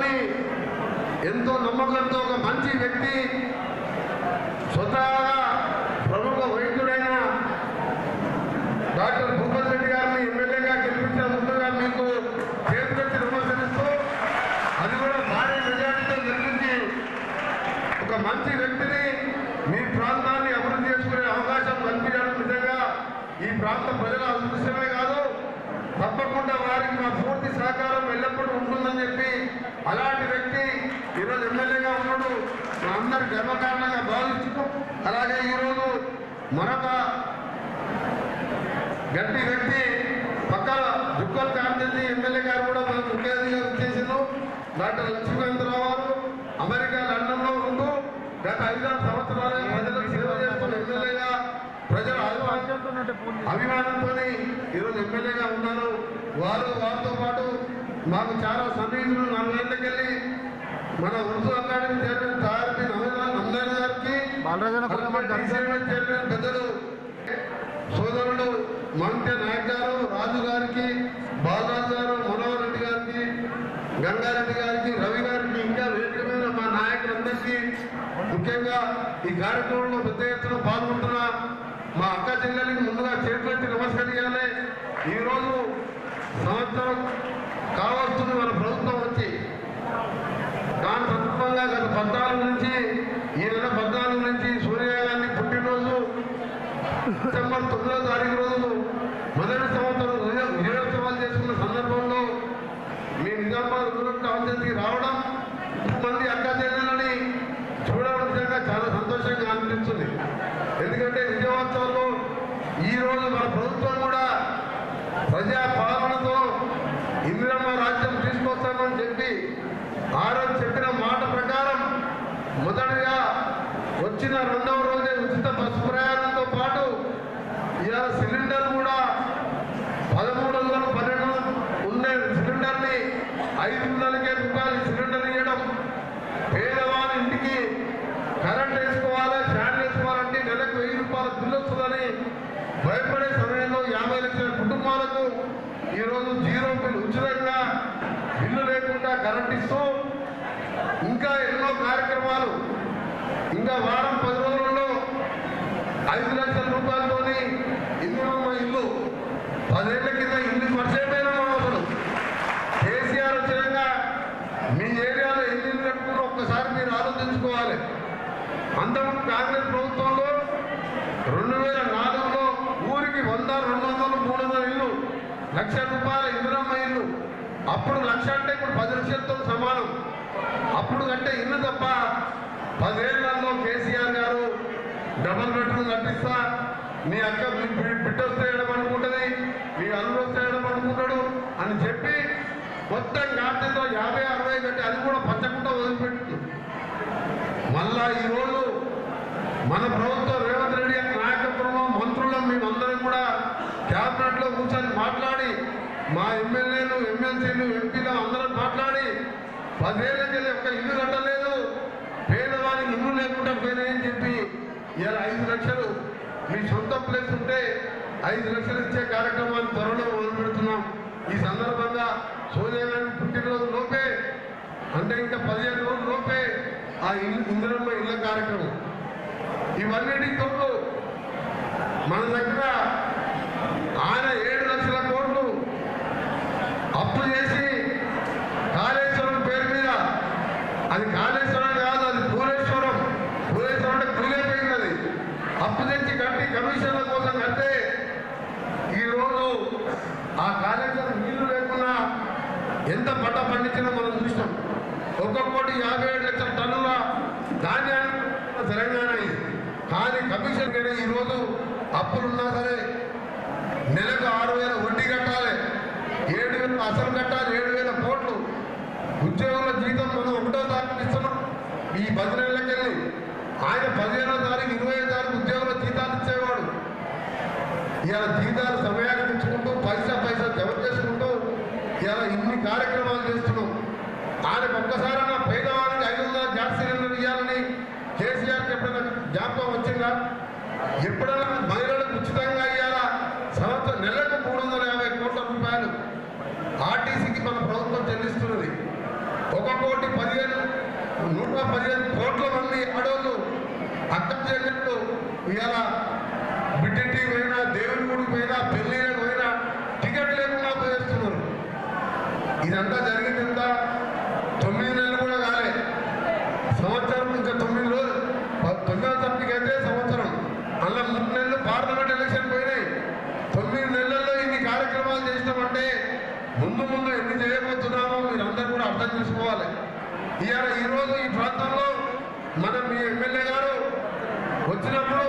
ప్రభుత్వాన్ని ఎంతో నమ్మకంతో ఒక మంచి వ్యక్తి స్వతహాగా ప్రముఖ వైద్యుడైన డాక్టర్ భూపతి రెడ్డి గారిని ఎమ్మెల్యేగా గెలిపించిన ముందుగా మీకు చేతులెత్తి విమర్శిస్తూ అది కూడా భారీ మెజార్టీతో గెలిపించి ఒక మంచి వ్యక్తిని మీ ప్రాంతాన్ని అభివృద్ధి చేసుకునే అవకాశం కల్పించడం నిజంగా ఈ ప్రాంత ప్రజల అదృష్టమే కాదు తప్పకుండా వారికి మా పూర్తి సహకారం ఎల్లప్పుడూ ఉంటుందని చెప్పి అలాంటి వ్యక్తి ఈరోజు ఎమ్మెల్యేగా ఉన్నాడు. అందరు గర్వకారణంగా భావిస్తున్నాం అలాగే ఈరోజు మరొక గట్టి వ్యక్తి పక్కన దుక్కల్ కాంతి ఎమ్మెల్యే గారు కూడా మన ముఖ్య అతిథిగా వచ్చేసిండు. డాక్టర్ లక్ష్మీకాంతరావు గారు అమెరికా లండన్లో ఉంటూ గత ఐదారు సంవత్సరాలు ప్రజలకు సేవ చేస్తున్న ఎమ్మెల్యేగా ప్రజల అభిమానంతో ఈరోజు ఎమ్మెల్యేగా ఉన్నారు. వారు వారితో పాటు మాకు చాలా సన్నిహితులు. వెళ్ళి మన ఉర్దూ అకాడమీ చైర్మన్ తారపి నందన్ గారికి చైర్మన్ పెద్దలు సోదరుడు మంత్య నాయక్ గారు రాజు గారికి బాలరాజు గారు మనోహర్ రెడ్డి గారికి గంగారెడ్డి గారికి రవి గారికి ఇంకా వేదిక మీద మా నాయకులందరికీ ముఖ్యంగా ఈ కార్యక్రమంలో పెద్ద ఎత్తున పాల్గొంటున్న మా అక్క చెల్లెలకి ముందుగా చేతులెత్తి నమస్కరించాలి ఈరోజు సంవత్సరం కావస్తుంది మన ప్రభుత్వం వచ్చి దాని గత పద్నాలుగు నుంచి ఈ నెల పద్నాలుగు నుంచి సూర్య పుట్టినరోజు డిసెంబర్ తొమ్మిదో తారీఖు రోజు మొదటి సంవత్సరం విజయోత్సవాలు చేసుకున్న సందర్భంలో మీ నిజామాబాద్ రూరల్ కాన్స్టిట్యూన్సీకి రావడం మంది అక్క చెల్లెలని చూడడం నిజంగా చాలా సంతోషంగా అనిపిస్తుంది. ఎందుకంటే విజయోత్సవంలో ఈ రోజు మన ప్రభుత్వం కూడా ప్రజా పాలనతో ఇందిరమ్మ రాజ్యం తీసుకొస్తామని చెప్పి ఆ రోజు చెప్పిన మాట ప్రకారం మొదటిగా వచ్చిన రెండవ రోజే ఉచిత బస్సు ప్రయాణంతో పాటు ఇవాళ సిలిండర్ కూడా పదమూడు వందలు పన్నెండు ఉండే సిలిండర్ని ఐదు వందలకే రూపాయలు సిలిండర్ ఇవ్వడం పేదవాళ్ళ ఇంటికి కరెంట్ వేసుకోవాలి ఫ్యాన్ వేసుకోవాలంటే నెలకు వెయ్యి రూపాయల బిల్లు వస్తుందని భయపడే సమయంలో యాభై లక్షల కుటుంబాలకు ఈరోజు జీరో బిల్ ఉచితంగా లేకుండా కరెంట్ ఇస్తూ ఇంకా ఎన్నో కార్యక్రమాలు ఇంకా వారం పది రోజుల్లో ఐదు లక్షల రూపాయలతోని ఇల్లు మా ఇల్లు. పదేళ్ళ కింద ఇల్లు పరిచయమైన అసలు కేసీఆర్ వచ్చినాక మీ ఏరియాలో ఎన్ని ఇల్లు కట్టుకుని ఒక్కసారి మీరు ఆలోచించుకోవాలి. అంతకుముందు కాంగ్రెస్ ప్రభుత్వంలో రెండు వేల నాలుగులో ఊరికి వంద రెండు వందలు మూడు వందల ఇల్లు లక్ష రూపాయల ఇందిరమ్మ ఇల్లు. అప్పుడు లక్ష అంటే ఇప్పుడు పది లక్షలతో సమానం. అప్పుడు కంటే ఇల్లు తప్ప పదేళ్ళలో కేసీఆర్ గారు డబల్ బెడ్రూమ్ కట్టిస్తా మీ అక్క మీ బిడ్డ వస్తే అనుకుంటుంది మీ అల్లుడు వస్తే ఏడమనుకుంటాడు అని చెప్పి మొత్తం గార్డెన్లో యాభై అరవై కట్టి అది కూడా పచ్చకుండా వదిలిపెట్టింది మళ్ళా ఈరోజు మన ప్రభుత్వం రేవంత్ రెడ్డి నాయకత్వంలో మంత్రులం మేమందరం కూడా క్యాబినెట్లో కూర్చొని మాట్లాడి మా ఎమ్మెల్యేలు ఎమ్మెల్సీలు ఎంపీలు అందరం మాట్లాడి పదేళ్ళకెళ్ళి ఒక్క ఇల్లు కట్టలేదు. పేదవానికి ఇల్లు లేకుండా పోయినాయని చెప్పి ఇలా ఐదు లక్షలు మీ సొంత ప్లేస్ ఉంటే ఐదు లక్షలు ఇచ్చే కార్యక్రమాన్ని త్వరలో మొదలు పెడుతున్నాం. ఈ సందర్భంగా సోనియా గాంధీ పుట్టినరోజు లోపే అంటే ఇంకా పదిహేను రోజుల లోపే ఆ ఇల్లు ఇందిరమ్మ ఇళ్ళ కార్యక్రమం. ఇవన్నీ తోడు మన దగ్గర ఆయన ఏ చేసి కాళేశ్వరం పేరు మీద అది కాళేశ్వరం కాదు అది పూరేశ్వరం పూరేశ్వరం అంటే కూలైపోయింది అది అప్పు తెచ్చి కట్టి కమిషన్ల కోసం కడితే ఈరోజు ఆ కాళేశ్వరం నీళ్ళు లేకుండా ఎంత పంట పండించినా మనం చూసినాం. ఒక కోటి యాభై ఏడు లక్షల టన్నుల ధాన్యాన్ని తెలంగాణ కానీ కమిషన్ ఈ ఈరోజు అప్పులున్నా సరే నెలకు ఆరు వేల వడ్డీ కట్టాలి. ఏడు వేల అసలు కట్టాలి ఏడు వేల కోట్లు. ఉద్యోగుల జీతం మనం ఒకటో తారీఖు ఇస్తున్నాం. ఈ పది ఆయన పదిహేనో తారీఖు ఇరవై తారీఖు ఉద్యోగుల జీతాలు ఇచ్చేవాడు. ఇలా జీతాలు సమయానికి ఇచ్చుకుంటూ పైసా పైసా జమ చేసుకుంటూ ఇలా ఇన్ని కార్యక్రమాలు చేస్తున్నాం. ఆయనకు ఒక్కసారైనా పేదవానికి ఐదు వందల గ్యాస్ సిలిండర్ ఇవ్వాలని కేసీఆర్కి ఎప్పుడైనా జ్ఞాపకం వచ్చిందా? ఎప్పుడైనా మహిళలకు ఉచితంగా ఇస్తున్నది ఒక కోటి పదిహేను నూట పదిహేను కోట్ల మంది ఆడవాళ్ళు అర్థం చేసినట్టు ఇవాళ బిడ్డి పోయినా దేవుని గుడికి పోయినా పెళ్ళి పోయినా టికెట్ లేకుండా పోయేస్తున్నారు. ఇదంతా జరిగింది వచ్చినప్పుడు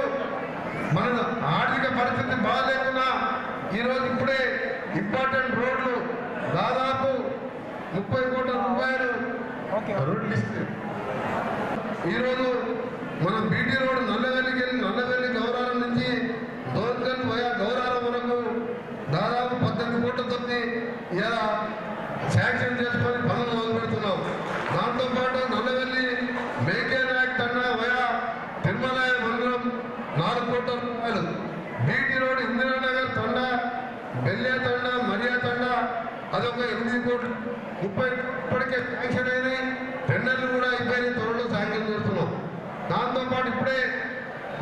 మన ఆర్థిక పరిస్థితి బాగాలేకున్నా ఈరోజు ఇప్పుడే ఇంపార్టెంట్ రోడ్లు దాదాపు ముప్పై కోట్ల రూపాయలు రోడ్లు ఇస్తే ఈరోజు మనం బీటీ రోడ్ నల్లవెల్లికి వెళ్ళి నల్లవెల్లి గౌరారం నుంచి దోర్కల్ పోయా గౌరారం వరకు దాదాపు పద్దెనిమిది కోట్లతోటి ఇలా శాంక్షన్ చేసుకొని పనులు మొదలు పెడుతున్నాం దాంతోపాటు నల్లవెల్లి మేకే నాయక్ తండా వయా తిరుమలాయ మండలం నాలుగు కోట్ల రూపాయలు బీటీ రోడ్ ఇందిరానగర్ తండా బెల్లే తండా మరియా తండా దాంట్లో ఎనిమిది కోట్లు ముప్పై ఇప్పటికే శాంక్షన్ అయినాయి. టెండర్లు కూడా అయిపోయినాయి త్వరలో శాంక్షన్ చేస్తున్నాం. దాంతోపాటు ఇప్పుడే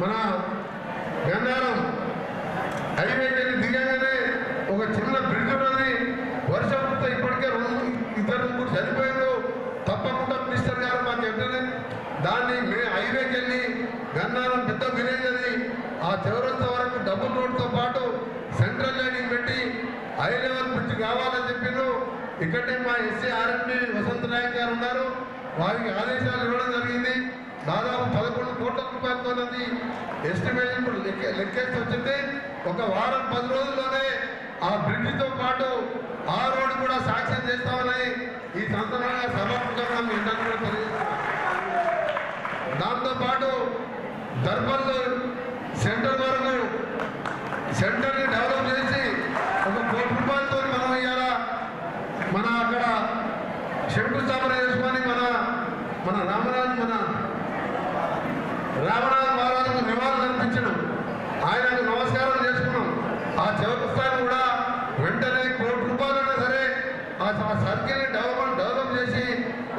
మన గన్నారం హైవే వెళ్ళి దిగంగానే ఒక చిన్న బ్రిడ్జ్ ఉన్నది. వర్షం వస్తే ఇప్పటికే రెండు ఇద్దరు ముగ్గురు చనిపోయారు. తప్పకుండా మినిస్టర్ గారు మాకు చెప్పినది దాన్ని మే హైవేకి వెళ్ళి గన్నారం పెద్ద విలేజ్ అది ఆ చివరంత వరకు డబుల్ రోడ్తో పాటు సెంట్రల్ లైనింగ్ పెట్టి హై లెవెల్ బ్రిడ్జ్ కావాలని సభ్యులు ఇక్కడే మా ఎస్సీ ఆర్ఎంపీ వసంత నాయక్ గారు ఉన్నారు. వారికి ఆదేశాలు ఇవ్వడం జరిగింది. దాదాపు పదకొండు కోట్ల రూపాయలతో అది ఎస్టిమేషన్ ఇప్పుడు లెక్క లెక్కేసి వచ్చింది. ఒక వారం పది రోజుల్లోనే ఆ బ్రిడ్జితో పాటు ఆ రోడ్డు కూడా సాక్ష్యం చేస్తామని ఈ సందర్భంగా సమర్పించడం మీ కూడా దాంతోపాటు దర్బల్లో సెంటర్ వరకు సెంటర్ని డెవలప్ చేసి ఒక కోటి రూపాయలతో మనం ఇవాళ మన అక్కడ శంకుస్థాపన చేసుకొని మన మన రామరాజు మన రామనాథ్ మహారాజుకు నివాళులు అర్పించడం. ఆయనకు నమస్కారం చేసుకున్నాం. ఆ చౌరస్తాన్ని కూడా వెంటనే కోటి రూపాయలైనా సరే ఆ సర్కిల్ని డెవలప్ డెవలప్ చేసి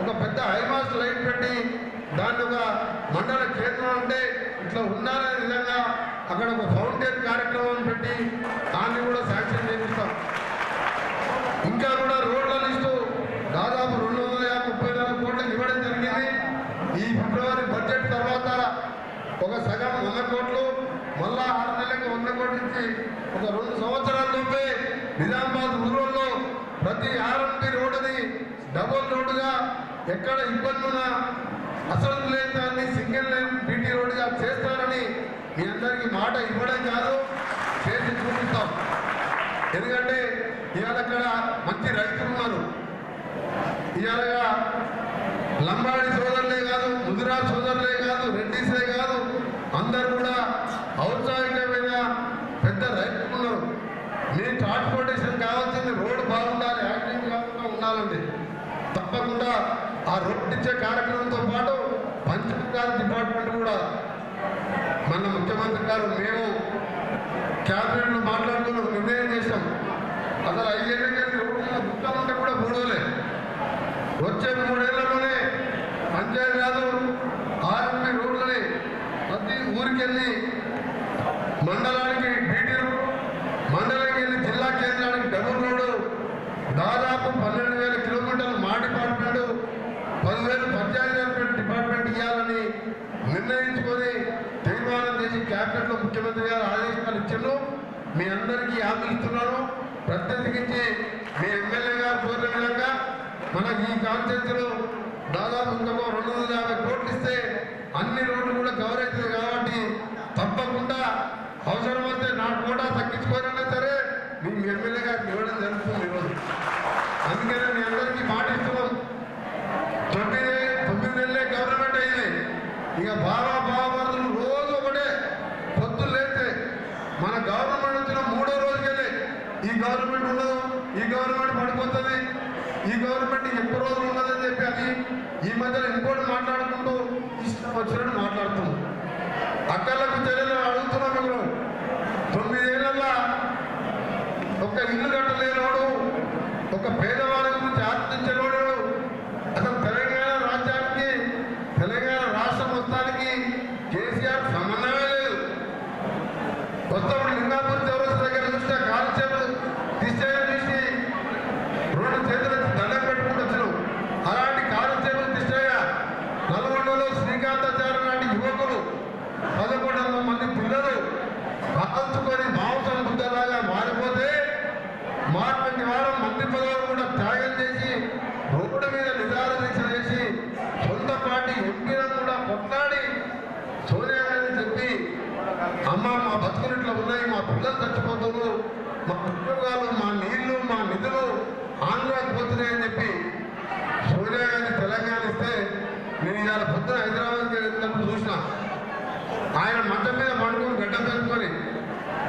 ఒక పెద్ద హైమాస్ లైట్ పెట్టి దాన్ని ఒక మండల కేంద్రం అంటే ఇట్లా ఉండాలనే విధంగా అక్కడ ఒక ఫౌంటైన్ కార్యక్రమం పెట్టి దాన్ని కూడా శాంక్షన్ చేపిస్తాం. ఇంకా కూడా రోడ్ల లిస్టు దాదాపు రెండు వందల యాభై ముప్పై నాలుగు కోట్లకు ఇవ్వడం జరిగింది ఈ ఫిబ్రవరి బడ్జెట్ తర్వాత ఒక సగం వంద కోట్లు మళ్ళా ఆరు నెలలకు వంద కోట్లు ఇచ్చి ఒక రెండు సంవత్సరాల లోపే నిజామాబాద్ రూరల్లో ప్రతి ఆర్ఎంపీ రోడ్డుని డబుల్ రోడ్డుగా ఎక్కడ ఇబ్బంది ఉన్నా అసలు లేని దాన్ని సింగిల్ లైన్ బీటీ రోడ్డుగా చేస్తారని మీ అందరికీ మాట ఇవ్వడం కాదు చేసి చూపిస్తాం. ఎందుకంటే ఇవాళ అక్కడ మంచి రైతులు ఉన్నారు. ఇవాళ లంబాడి సోదరులే కాదు ముదిరా సోదరులే కాదు రెడ్డిసే కాదు అందరు కూడా ఔత్సాహికమైన పెద్ద రైతులు ఉన్నారు మీ ట్రాన్స్పోర్టేషన్ కావాల్సింది రోడ్డు బాగుండాలి యాక్టివ్ కాకుండా ఉండాలండి. తప్పకుండా ఆ రోడ్డు ఇచ్చే కార్యక్రమంతో పాటు పంచాయతీరాజ్ డిపార్ట్మెంట్ కూడా మన ముఖ్యమంత్రి గారు మేము క్యాబినెట్లో మాట్లాడుకుని నిర్ణయం చేశాం. అసలు ఐదేళ్ళకి దుఃఖమంటే కూడా మూడోలే వచ్చే మూడేళ్ళలోనే పంచాయతీరాజు ఆర్ఎంపీ రోడ్లని ప్రతి ఊరికి వెళ్ళి మండలానికి బీటీ మండలానికి వెళ్ళి జిల్లా కేంద్రానికి డబుల్ రోడ్డు దాదాపు పన్నెండు వేల కిలోమీటర్లు మా డిపార్ట్మెంట్ పదివేలు పంచాయతీ డిపార్ట్మెంట్ ఇవ్వాలని నిర్ణయించుకొని తీర్మానం చేసి క్యాబినెట్లో ముఖ్యమంత్రి గారు ఆదేశాలు మీ అందరికీ హామీ ఇస్తున్నాను. ప్రత్యేకించి మీ ఎమ్మెల్యే గారు కోరిన విధంగా మనకి ఈ కాన్స్టిట్యూన్సీలో దాదాపు ఇంకొక రెండు వందల యాభై కోట్లు ఇస్తే అన్ని రోడ్లు కూడా కవర్ అవుతుంది కాబట్టి తప్పకుండా అవసరమైతే నా కూడా తగ్గించుకోవాలన్నా సరే మీ ఎమ్మెల్యే గారికి ఇవ్వడం జరుగుతుంది ఈరోజు. అందుకనే మీ అందరికీ మాట ఇస్తున్నాం ఇక బాబా బాబామరుదులు రోజు ఒకటే పొద్దున్న లేస్తే మన గవర్నమెంట్ వచ్చిన మూడో రోజుకెళ్ళి ఈ గవర్నమెంట్ ఉండదు ఈ గవర్నమెంట్ పడిపోతుంది ఈ గవర్నమెంట్ ఎక్కువ రోజులు ఉన్నదని చెప్పి అది ఈ మధ్యలో ఇంకోటి మాట్లాడుకుంటూ ఇష్టం వచ్చినట్టు మాట్లాడుతున్నాం. అక్కర్లకు చెల్లెలు అడుగుతున్నాం మేము తొమ్మిదేళ్ళలో ఒక ఇల్లు కట్టలేనోడు ఒక పేదవాడి పొద్దున హైదరాబాద్కి వెళ్ళినప్పుడు చూసిన. ఆయన మంచం మీద పండుకొని గడ్డ పెట్టుకొని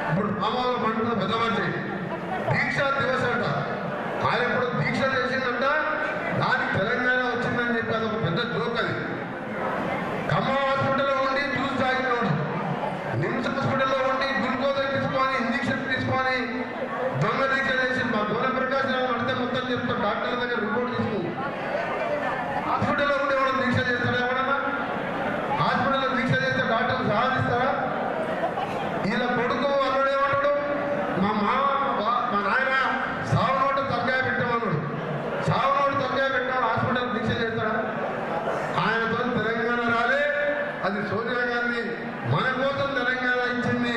ఇప్పుడు మామూలు పండుకున్న పెద్ద మనిషి దీక్ష దివస్ అంట ఆయన ఇప్పుడు దీక్ష చేసి దానికి తెలంగాణ వచ్చిందని చెప్పి అదొక పెద్ద జోక్ అది ఖమ్మం హాస్పిటల్లో ఉండి జ్యూస్ తాగినోడు నిమ్స్ హాస్పిటల్లో ఉండి గ్లూకోజ్ తీసుకొని ఇంజక్షన్ తీసుకొని దొంగ దీక్ష చేసి మా దొంగ ప్రకాశం అడితే మొత్తం చెప్తాం డాక్టర్ల దగ్గర రిపోర్ట్ తీసుకుంది హాస్పిటల్లో ఉండి ఎవడో దీక్ష చేస్తాడా ఎవడన్నా హాస్పిటల్లో దీక్ష చేస్తే డాక్టర్లు సహాయిస్తారా ఈయన కొడుకు అల్లుడు ఏమన్నాడు మా మామ వా- మా నాయన సావు నోటు తగ్గాయ పెట్టమన్నాడు సావు నోటు తగ్గాయ పెట్టాడు హాస్పిటల్ దీక్ష చేస్తాడా ఆయనతో తెలంగాణ రాలే అది సోనియా గాంధీ మన కోసం తెలంగాణ ఇచ్చింది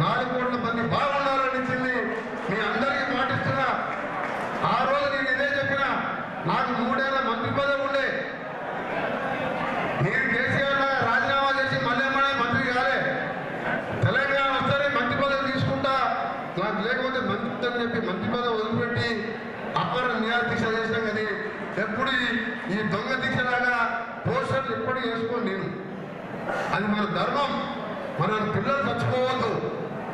నాలుగు కోట్ల మంది బాగుండాలని ఇచ్చింది మీ అందరికీ మాటిస్తున్నా ఆ రోజు నేను ఇదే చెప్పిన నాకు మూడేళ్ళ మంత్రి పదవి ఉండే నేను కేసీఆర్ లాగా రాజీనామా చేసి మళ్ళీ ఏమన్నా మంత్రి కాలే. తెలంగాణ వస్తేనే మంత్రి పదవి తీసుకుంటా. నాకు లేకపోతే మంత్రి అని చెప్పి మంత్రి పదవి వదిలిపెట్టి అమర న్యాయ దీక్ష చేసినాం కానీ ఎప్పుడు ఈ- దొంగ దీక్ష లాగా పోస్టర్లు ఎప్పుడు వేసుకోండి నేను. అది మన ధర్మం. మన పిల్లలు చచ్చిపోవద్దు.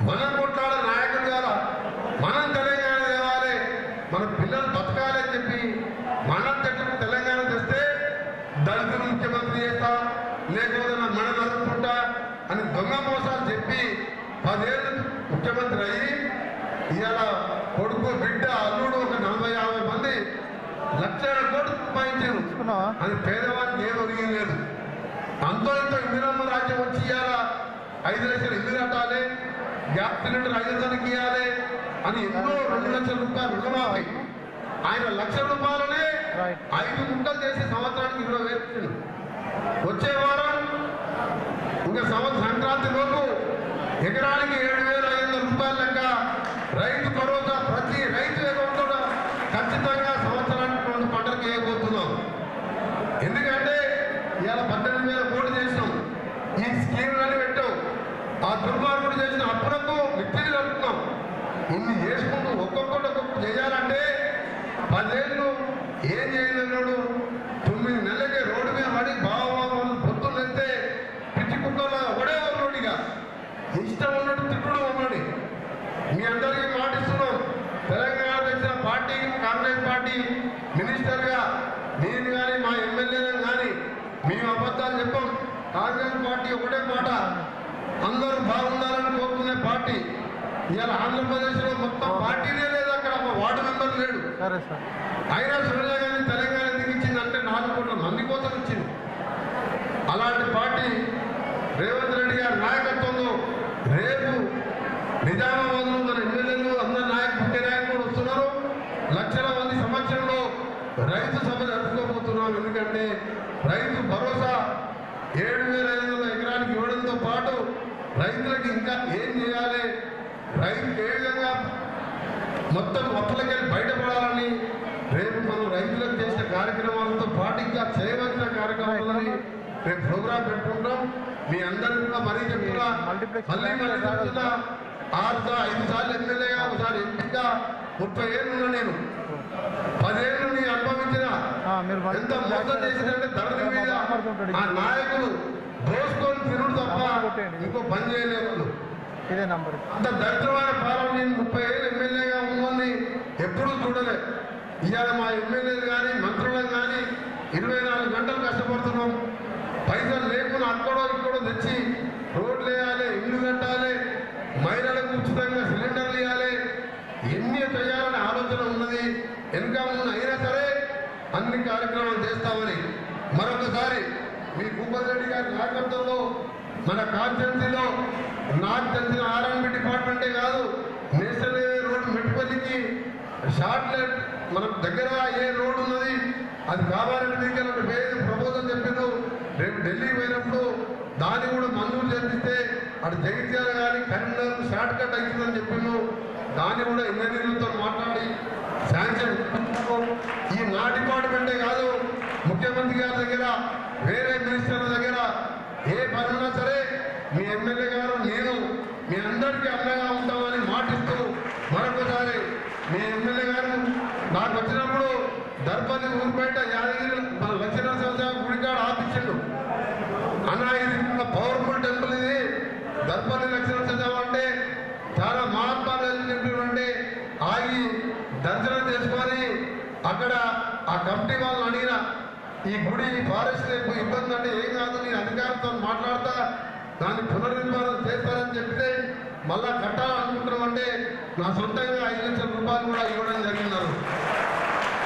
మనం కొట్లాడే నాయకులు కాదా. మనం తెలంగాణ తేవాలి మన పిల్లలు బతకాలి అని చెప్పి మనం తెచ్చిన తెలంగాణ తెస్తే దళితులు ముఖ్యమంత్రి చేస్తా లేకపోతే నా మన నడుపుకుంటా అని దొంగ మోసాలు చెప్పి పదేళ్ళు ముఖ్యమంత్రి అయ్యి ఇవాళ కొడుకు బిడ్డ అల్లుడు ఒక నలభై యాభై మంది లక్షల కోట్లు సంపాదించారు. అది పేదవానికి ఏం ఒరిగి లేదు. అంతో ఇంతో ఇందిరమ్మ రాజ్యం వచ్చి ఇవ్వాలా ఐదు లక్షలు ఇల్లు కట్టాలి గ్యాస్ సిలిండర్ ఐదు వందలకి ఇవ్వాలి అని ఎన్నో రెండు లక్షల రూపాయలు రుణమాఫీ. ఆయన లక్ష రూపాయలనే ఐదు గుంటలు చేసి సంవత్సరానికి ఇరవై వేలు. వచ్చే వారం ఇంకా సంవత్సరం సంక్రాంతి లోపు ఎకరానికి ఏడు వేల ఐదు వందల రూపాయల లెక్క రైతు భరోసా ప్రతి రైతు కూడా ఖచ్చితంగా సంవత్సరానికి రెండు పంటలకు వేయబోతున్నాం ఎందుకంటే ఇవాళ పద్దెనిమిది వేల కోట్లు చేసినాం. ఈ స్కీమ్లని పెట్టాం. ఆ దుర్మార్గుడు చేసిన అప్పులకు మిత్తిని కలుపుతున్నాం ఇన్ని చేసుకుంటూ ఒక్కొక్కటి ఒక్కొక్కటి చేయాలంటే పదేళ్ళు ఏం చేయలేడు తొమ్మిది నెలలకే రోడ్డు మీద పడి బావబాబు పొత్తులు వెళ్తే పిచ్చి కుక్కలో ఒకడే ఒకడిగా ఇష్టం ఉన్నట్టు తిట్టుడు ఒకటి మీ అందరికీ మాటిస్తున్నాం. తెలంగాణ తెచ్చిన పార్టీ కాంగ్రెస్ పార్టీ మినిస్టర్గా నేను కానీ మా ఎమ్మెల్యేలను కానీ మేము అబద్ధాలు చెప్పాం. కాంగ్రెస్ పార్టీ ఒకటే మాట. అందరూ బాగుండాలని కోరుకునే పార్టీ. ఇవాళ ఆంధ్రప్రదేశ్లో మొత్తం పార్టీనే లేదు అక్కడ ఒక వార్డు మెంబర్ లేడు. అయినా సోనియా గాంధీ తెలంగాణ అంటే నాలుగు కోట్ల మంది కోసం వచ్చింది అలాంటి పార్టీ రేవంత్ రెడ్డి గారి నాయకత్వంలో రేపు నిజామాబాద్లో మన ఎమ్మెల్యేలు అందరు నాయకులు ముఖ్య నాయకులు వస్తున్నారు. లక్షల మంది సంవత్సరంలో రైతు సభ జరుపుకోబోతున్నాం. ఎందుకంటే రైతు భరోసా ఏడు వేల ఐదు వందల ఎకరానికి ఇవ్వడంతో పాటు రైతులకు ఇంకా ఏం చేయాలి? రైతు ఏ విధంగా మొత్తం అప్పులకెళ్ళి బయటపడాలని రేపు మనం రైతులకు చేసిన కార్యక్రమాలతో పాటు ఇంకా చేయవలసిన కార్యక్రమాలని రేపు ప్రోగ్రాం పెట్టుకుంటాం. మీ అందరికీ కూడా మరీ చెప్తున్నా మళ్ళీ మళ్ళీ చెప్తున్నా ఆరు ఐదు సార్లు ఎమ్మెల్యేగా ఒకసారి ఎంపీగా ముప్పై ఏళ్ళు నేను. పదేళ్ళు నీ అనుభవించిన ఎంత మోసం చేసిందంటే ధరల మీద ఆ నాయకులు దోసుకొని తిరుడు తప్ప ఇంకో పని చేయలేరు. వాళ్ళు. ఇదే నంబర్. అంత దరిద్రమైన పాలన నేను ముప్పై ఏళ్ళు ఎమ్మెల్యేగా ఉన్నోని ఎప్పుడూ చూడలే. ఇవాళ మా ఎమ్మెల్యేలు కానీ మంత్రులను కానీ ఇరవై నాలుగు గంటలు కష్టపడుతున్నాం. పైసలు లేకుండా అక్కడో ఇక్కడో తెచ్చి రోడ్లు వేయాలి ఇల్లు కట్టాలి మహిళలకు ఉచితంగా సిలిండర్లు ఇవ్వాలి. ఎన్ని చేయాలనే ఆలోచన ఉన్నది. వెనుక ఉన్న అయినా సరే అన్ని కార్యక్రమాలు చేస్తామని మరొకసారి మీ భూపతి రెడ్డి గారి నాయకత్వంలో మన కాన్స్టెన్సీలో నాకు తెలిసిన ఆర్ఎండ్బి డిపార్ట్మెంటే కాదు నేషనల్ హైవే రోడ్డు మెట్టుపల్లికి మనకు దగ్గర ఏ రోడ్డు ఉన్నది అది కావాలని మీకు వేరే ప్రపోజల్ చెప్పారు రేపు ఢిల్లీ పోయినప్పుడు దాన్ని కూడా మంజూరు చేపిస్తే అటు జగిత్యాల కానీ కరీంనగర్ షార్ట్ కట్ అవుతుందని చెప్పిండు. దాన్ని కూడా ఇంజనీర్లతో మాట్లాడి శాంక్షన్ ఈ నా డిపార్ట్మెంటే కాదు ముఖ్యమంత్రి గారి దగ్గర వేరే మినిస్టర్ల దగ్గర ఏ పని ఉన్నా సరే మీ ఎమ్మెల్యే గారు నేను మీ అందరికీ అండగా ఉంటామని మాటిస్తూ మరొకసారి మీ ఎమ్మెల్యే గారు నాకు వచ్చినప్పుడు దర్పల్లి ఊరు బయట యాదగిరి మన గుడి గుడికాడ ఆపించిండు. అన్న ఇది పవర్ఫుల్ టెంపుల్ ఇది. దర్పల్లి లక్ష్మీనరసింహ అంటే చాలా మహాత్మాలు వెళ్ళినటువంటి ఆగి దర్శనం చేసుకొని అక్కడ ఆ కమిటీ వాళ్ళు అడిగిన ఈ గుడి ఫారెస్ట్ ఇబ్బంది అంటే ఏం కాదు నేను అధికారంతో మాట్లాడతా దాన్ని పునర్నిర్మాణం చేస్తారని చెప్తే మళ్ళా కట్టాలనుకుంటున్నామంటే నా సొంతంగా ఐదు లక్షల రూపాయలు కూడా ఇవ్వడం జరిగినారు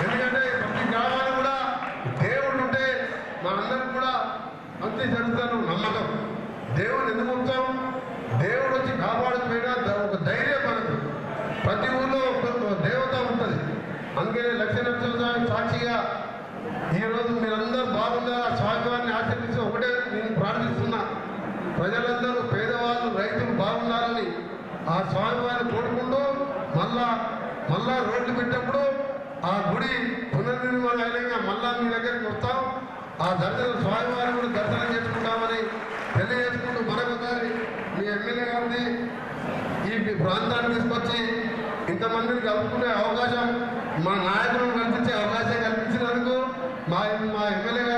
ఎందుకంటే ప్రతి గ్రామాలు కూడా దేవుడు ఉంటే మనందరం కూడా మంచి జరుగుతాను నమ్మకం. దేవుడు ఎందుకు ఉంటాం దేవుడు వచ్చి కాపాడకపోయినా ఒక ధైర్యం మనకు. ప్రతి ఊర్లో ఒక దేవత ఉంటుంది. అందుకనే లక్ష లక్షల సాక్షిగా ఈ రోజు మీరందరూ బాగుండాలి ఆ స్వామివారిని ఆచరించి ఒకటే నేను ప్రార్థిస్తున్నా ప్రజలందరూ పేదవాళ్ళు రైతులు బాగుండాలని ఆ స్వామివారిని కోరుకుంటూ మళ్ళా మళ్ళా రోడ్లు పెట్టినప్పుడు ఆ గుడి పునర్నిర్మాణం మళ్ళా మీ దగ్గరికి వస్తాం. ఆ దర్శనం స్వామివారిని కూడా దర్శనం చేసుకుంటామని తెలియజేసుకుంటూ మరొకసారి మీ ఎమ్మెల్యే గారిని ఈ ప్రాంతాన్ని తీసుకొచ్చి ఇంతమందిని కలుపుకునే అవకాశం మా నాయకులను కల్పించే అవకాశం కల్పించినందుకు మా మా ఎమ్మెల్యే